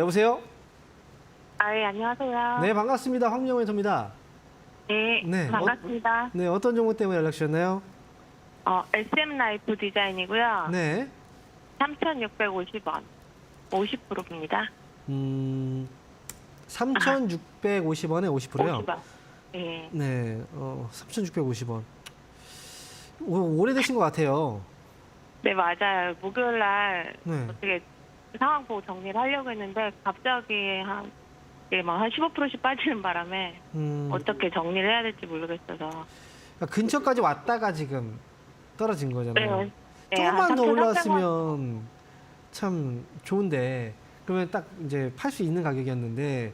여보세요? 아, 예, 안녕하세요. 네, 반갑습니다. 황명호 엔터입니다. 네, 네, 반갑습니다. 네, 어떤 종목 때문에 연락 주셨나요? 어, SM 라이프 디자인이고요. 네. 3,650원. 50%입니다. 음, 3,650원에 50%요? 50원. 예. 네, 어, 3,650원. 오, 오래되신 것 같아요. 네, 맞아요. 목요일 날 네. 어떻게 상황 보고 정리를 하려고 했는데 갑자기 한, 예, 막한 15%씩 빠지는 바람에 음, 어떻게 정리를 해야 될지 모르겠어서. 그러니까 근처까지 왔다가 지금 떨어진 거잖아요. 네, 네, 조금만 한더 3,300원. 올라왔으면 참 좋은데 그러면 딱 이제 팔 수 있는 가격이었는데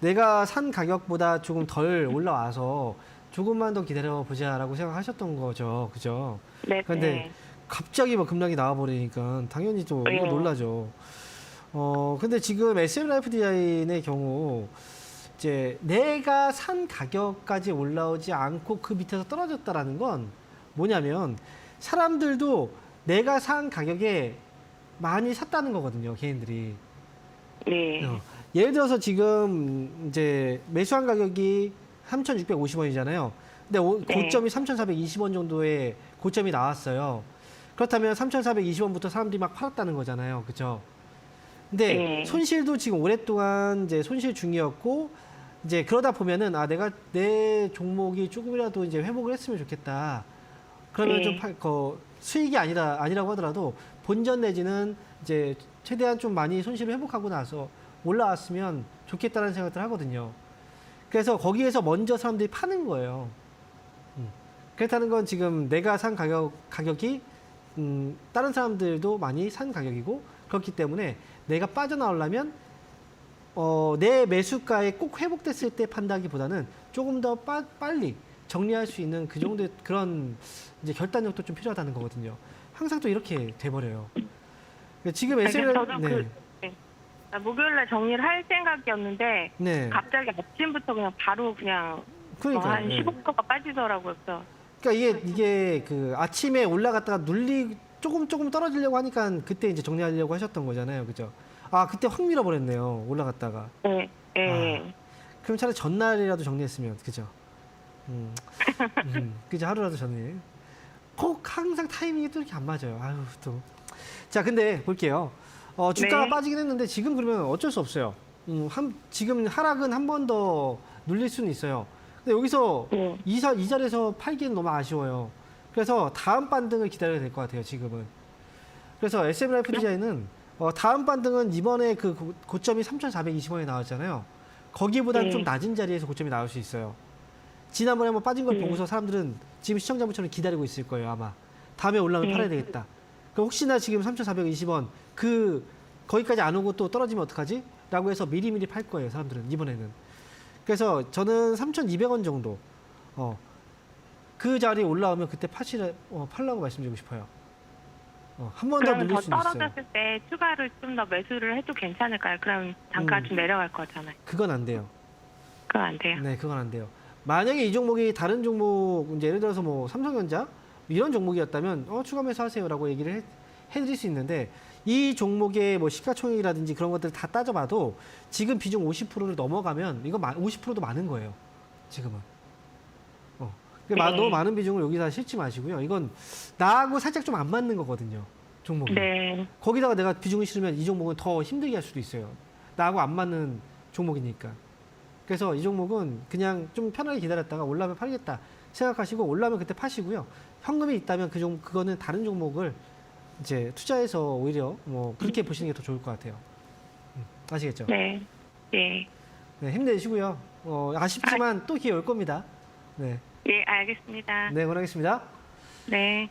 내가 산 가격보다 조금 덜 올라와서 조금만 더 기다려 보자라고 생각하셨던 거죠, 그죠? 네, 근데 네. 갑자기 뭐 급락이 나와버리니까 당연히 또 이거 네. 놀라죠. 어 근데 지금 SM 라이프 디자인의 경우 이제 내가 산 가격까지 올라오지 않고 그 밑에서 떨어졌다라는 건 뭐냐면 사람들도 내가 산 가격에 많이 샀다는 거거든요, 개인들이. 네. 어, 예를 들어서 지금 이제 매수한 가격이 3,650원이잖아요. 근데 오- 네. 고점이 3,420원 정도의 고점이 나왔어요. 그렇다면 3,420원부터 사람들이 막 팔았다는 거잖아요. 그죠? 근데 네. 손실도 지금 오랫동안 이제 손실 중이었고 이제 그러다 보면은 아 내가 내 종목이 조금이라도 이제 회복을 했으면 좋겠다. 그러면 네. 좀 팔, 거, 수익이 아니라 아니라고 하더라도 본전 내지는 이제 최대한 좀 많이 손실을 회복하고 나서 올라왔으면 좋겠다는 생각들 하거든요. 그래서 거기에서 먼저 사람들이 파는 거예요. 음. 그렇다는 건 지금 내가 산 가격 가격이 음, 다른 사람들도 많이 산 가격이고 그렇기 때문에 내가 빠져나오려면 어, 내 매수가에 꼭 회복됐을 때 판다기보다는 조금 더 빠, 빨리 정리할 수 있는 그 정도의 그런 이제 결단력도 좀 필요하다는 거거든요. 항상 또 이렇게 돼버려요. 그러니까 지금 SL 그, 네. 아, 목요일 날 정리를 할 생각이었는데 네. 갑자기 아침부터 그냥 바로 그냥 그러니까 한 15%가 빠지더라고요. 그래서 그러니까 이게 이게 그 아침에 올라갔다가 눌리 조금 조금 떨어지려고 하니까 그때 이제 정리하려고 하셨던 거잖아요, 그죠? 아 그때 확 밀어버렸네요, 올라갔다가. 네, 네. 그럼 차라리 전날이라도 정리했으면, 그죠? 음, 음, 그죠? 하루라도 전에. 꼭 항상 타이밍이 또 이렇게 안 맞아요. 아유 또. 자, 근데 볼게요. 어, 주가가 네. 빠지긴 했는데 지금 그러면 어쩔 수 없어요. 음, 한, 지금 하락은 한 번 더 눌릴 수는 있어요. 근데 여기서 네. 이, 사, 이 자리에서 팔기는 너무 아쉬워요. 그래서 다음 반등을 기다려야 될 것 같아요, 지금은. 그래서 SM 라이프 디자인은 어, 다음 반등은 이번에 그 고- 고점이 3,420원에 나왔잖아요. 거기보다는 네. 좀 낮은 자리에서 고점이 나올 수 있어요. 지난번에 한번 빠진 걸 네. 보고서 사람들은 지금 시청자분처럼 기다리고 있을 거예요, 아마. 다음에 올라오면 네. 팔아야 되겠다. 그럼 혹시나 지금 3,420원 그 거기까지 안 오고 또 떨어지면 어떡하지? 라고 해서 미리미리 팔 거예요, 사람들은 이번에는. 그래서 저는 3,200원 정도 어, 그 자리에 올라오면 그때 파시라, 어, 팔라고 말씀드리고 싶어요. 어, 한 번 더 그러면 늘릴 더 수는 있어요. 떨어졌을 때 추가를 좀 더 매수를 해도 괜찮을까요? 그럼 단가 음. 좀 내려갈 거잖아요. 그건 안 돼요. 그거 안 돼요. 네, 그건 안 돼요. 만약에 이 종목이 다른 종목, 이제 예를 들어서 뭐 삼성전자 이런 종목이었다면 어 추가 매수하세요라고 얘기를 해, 해드릴 수 있는데 이 종목의 뭐 시가총액이라든지 그런 것들 다 따져봐도 지금 비중 50%를 넘어가면 이거 50%도 많은 거예요. 지금은. 어. 마- 네. 너무 많은 비중을 여기다 실지 마시고요. 이건 나하고 살짝 좀 안 맞는 거거든요. 종목이. 네. 거기다가 내가 비중을 실으면 이 종목은 더 힘들게 할 수도 있어요. 나하고 안 맞는 종목이니까. 그래서 이 종목은 그냥 좀 편하게 기다렸다가 올라면 팔겠다 생각하시고 올라면 그때 파시고요. 현금이 있다면 그 종, 그거는 다른 종목을 이제 투자해서 오히려 뭐 그렇게 보시는 게 더 좋을 것 같아요. 음, 아시겠죠? 네. 네. 네, 힘내시고요. 어, 아쉽지만 또 기회 올 겁니다. 네, 예, 알겠습니다. 네, 응원하겠습니다. 네.